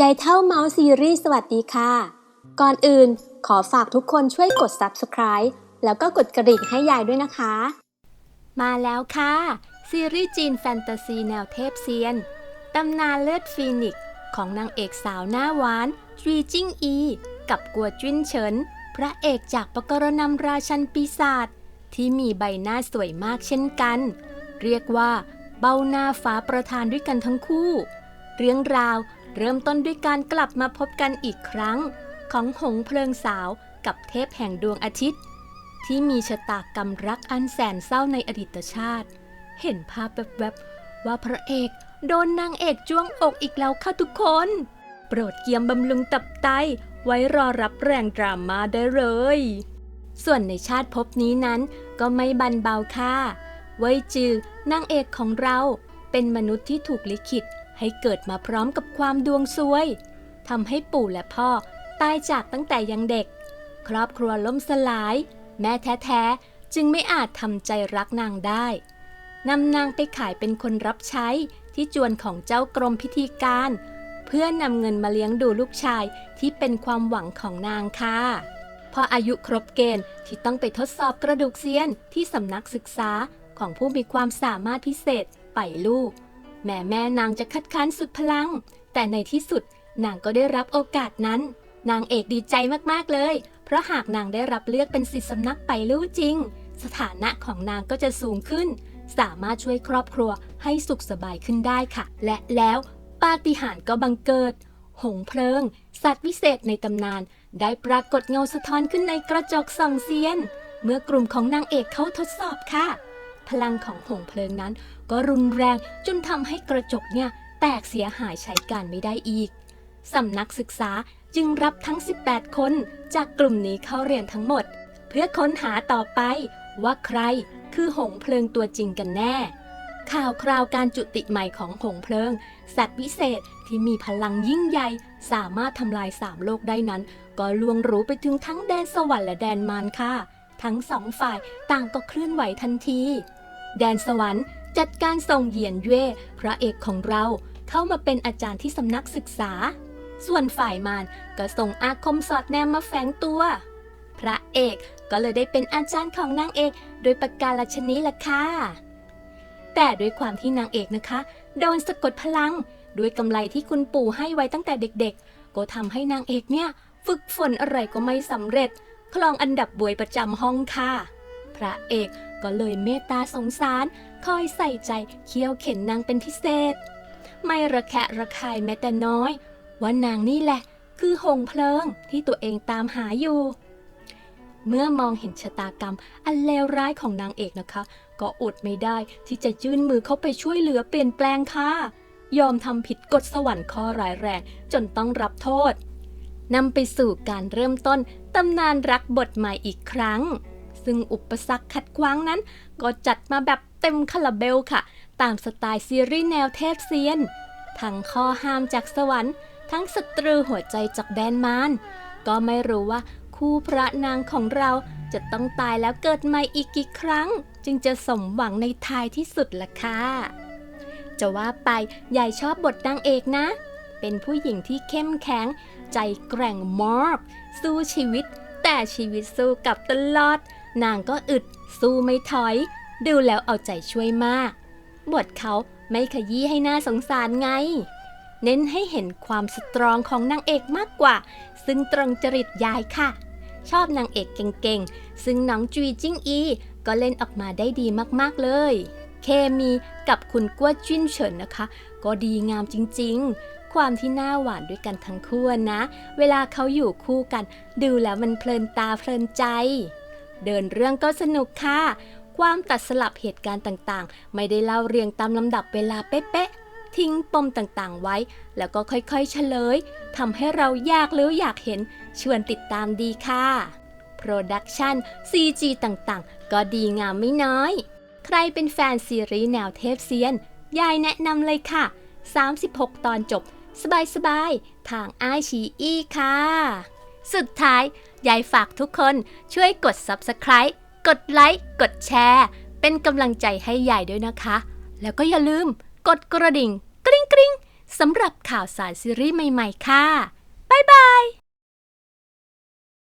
ยายเท่าเมาส์ซีรีส์สวัสดีค่ะ ก่อนอื่นขอฝากทุกคนช่วยกด subscribe แล้วก็กดกระดิ่งให้ยายด้วยนะคะ มาแล้วค่ะ ซีรีส์จีนแฟนตาซีแนวเทพเซียน ตำนานเลือดฟีนิกซ์ของนางเอกสาวหน้าหวานจีจิ้งอี กับกัวจิ้นเฉิน พระเอกจากปกรณำราชันปีศาจที่มีใบหน้าสวยมากเช่นกัน เรียกว่าเบ้าหน้าฟ้าประธานด้วยกันทั้งคู่ เรื่องราว เริ่มต้นด้วยการกลับมาพบกันอีกครั้ง ของหงเพลิงสาวกับเทพแห่งดวงอาทิตย์ ที่มีชะตากรรมรักอันแสนเศร้าในอดีตชาติ เห็นภาพแวบๆว่าพระเอกโดนนางเอกจ้วงอกอีกแล้วค่ะทุกคน โปรดเกียมบำรุงตับไตไว้รอรับแรงดราม่าได้เลย ส่วนในชาติภพนี้นั้นก็ไม่บันเบาค่ะไว้จือนางเอกของเราเป็นมนุษย์ที่ถูกลิขิต ให้เกิดมาพร้อมกับความดวงซวยทำให้ปู่และพ่อตายจากตั้งแต่ยังเด็ก ครอบครัวล่มสลาย แม่แท้ๆ จึงไม่อาจทำใจรักนางได้นำนางไปขายเป็นคนรับใช้ที่จวนของเจ้ากรมพิธีการ เพื่อนำเงินมาเลี้ยงดูลูกชายที่เป็นความหวังของนางค่ะพออายุครบเกณฑ์ที่ต้องไปทดสอบกระดูกเซียนที่สำนักศึกษาของผู้มีความสามารถพิเศษไปลูก แม่แม่นางจะคัดค้านสุดพลัง แต่ในที่สุดนางก็ได้รับโอกาสนั้น นางเอกดีใจมากๆเลย เพราะหากนางได้รับเลือกเป็นสิทธิสำนักไปลู่จริง สถานะของนางก็จะสูงขึ้น สามารถช่วยครอบครัวให้สุขสบายขึ้นได้ค่ะ และแล้วปาฏิหาริย์ก็บังเกิด หงเพลิง สัตว์วิเศษในตำนาน ได้ปรากฏเงาสะท้อนขึ้นในกระจกส่องเซียน เมื่อกลุ่มของนางเอกเขาทดสอบค่ะ พลังของหงเพลิงนั้น ก็รุนแรงจนทำให้กระจกเนี่ยแตกเสียหายใช้การไม่ได้อีกสำนักศึกษาจึงรับทั้ง 18 คน จากกลุ่มนี้เข้าเรียนทั้งหมด เพื่อค้นหาต่อไป ว่าใครคือหงเพลิงตัวจริงกันแน่ ข่าวคราวการจุติใหม่ของหงเพลิง สัตว์วิเศษที่มีพลังยิ่งใหญ่สามารถทำลายสามโลกได้นั้น ก็ลวงรู้ไปถึงทั้งแดนสวรรค์และแดนมารค่ะ ทั้งสองฝ่ายต่างก็เคลื่อนไหวทันที แดนสวรรค์จัดการส่งเหยียนเย่พระเอกของเราเข้ามาเป็นอาจารย์ที่สำนักศึกษา ส่วนฝ่ายมารก็ส่งอาคมสอดแนมมาแฝงตัว พระเอกก็เลยได้เป็นอาจารย์ของนางเอกโดยประการชนีล่ะค่ะ แต่ด้วยความที่นางเอกนะคะ โดนสะกดพลังด้วยกำไรที่คุณปู่ให้ไว้ตั้งแต่เด็กๆ ก็ทำให้นางเอกเนี่ย ฝึกฝนอะไรก็ไม่สำเร็จ คลองอันดับบวยประจำห้องค่ะ พระเอกก็เลยเมตตาสงสาร คอยใส่ใจเคี่ยวเข็นนางเป็นพิเศษ ไม่ระแคะระคายแม้แต่น้อย ว่านางนี่แหละ คือหงเพลิงที่ตัวเองตามหาอยู่ เมื่อมองเห็นชะตากรรม อันเลวร้ายของนางเอกนะคะ ก็อดไม่ได้ที่จะยื่นมือเข้าไปช่วยเหลือเปลี่ยนแปลงค่ะยอมทำผิดกฎสวรรค์ข้อร้ายแรงจนต้องรับโทษนำไปสู่การเริ่มต้น ตำนานรักบทใหม่อีกครั้ง ซึ่งอุปสรรคขัดขวางนั้น ก็จัดมาแบบเต็มคาราเบลค่ะ ตามสไตล์ซีรีส์แนวเทพเซียน ทั้งข้อห้ามจากสวรรค์ ทั้งศัตรูหัวใจจากแดนมารก็ไม่รู้ว่าคู่พระนางของเราจะต้องตายแล้วเกิดใหม่อีกกี่ครั้ง จึงจะสมหวังในท้ายที่สุดล่ะค่ะ จะว่าไปยายชอบบทนางเอกนะ เป็นผู้หญิงที่เข้มแข็ง ใจแกร่งมากสู้ชีวิต แต่ชีวิตสู้กับตลอด นางก็อึด สู้ไม่ถอย ดูแล้วเอาใจช่วยมาก บทเขาไม่ขยี้ให้หน่าสงสารไง เน้นให้เห็นความสตรองของนางเอกมากกว่า ซึ่งตรงจริตยายค่ะ ชอบนางเอกเก่งๆ ซึ่งน้องจุยจิ้งอี ก็เล่นออกมาได้ดีมากๆเลยเคมีกับคุณกัวจิ้นเฉินนะคะ ก็ดีงามจริงๆ ความที่หน้าหวานด้วยกันทั้งคู่นะ เวลาเขาอยู่คู่กัน ดูแล้วมันเพลินตาเพลินใจ เดินเรื่องก็สนุกค่ะ ความตัดสลับเหตุการณ์ต่างๆ ไม่ได้เล่าเรียงตามลำดับเวลาเป๊ะๆ ทิ้งปมต่างๆไว้ แล้วก็ค่อยๆเฉลยทำให้เราอยากรู้อยากเห็น ชวนติดตามดีค่ะโปรดักชัน CG ต่างๆ ก็ดีงามไม่น้อย ใครเป็นแฟนซีรีส์แนวเทพเซียน ยายแนะนำเลยค่ะ 36 ตอนจบ สบายๆ ทางไอชีอีค่ะ สุดท้าย ยายฝากทุกคนช่วยกด Subscribe กดไลค์ กดแชร์ เป็นกำลังใจให้ยายด้วยนะคะ แล้วก็อย่าลืมกดกระดิ่ง กริ๊งกริ๊งสำหรับข่าวสารซีรีส์ใหม่ ๆ ค่ะบายบาย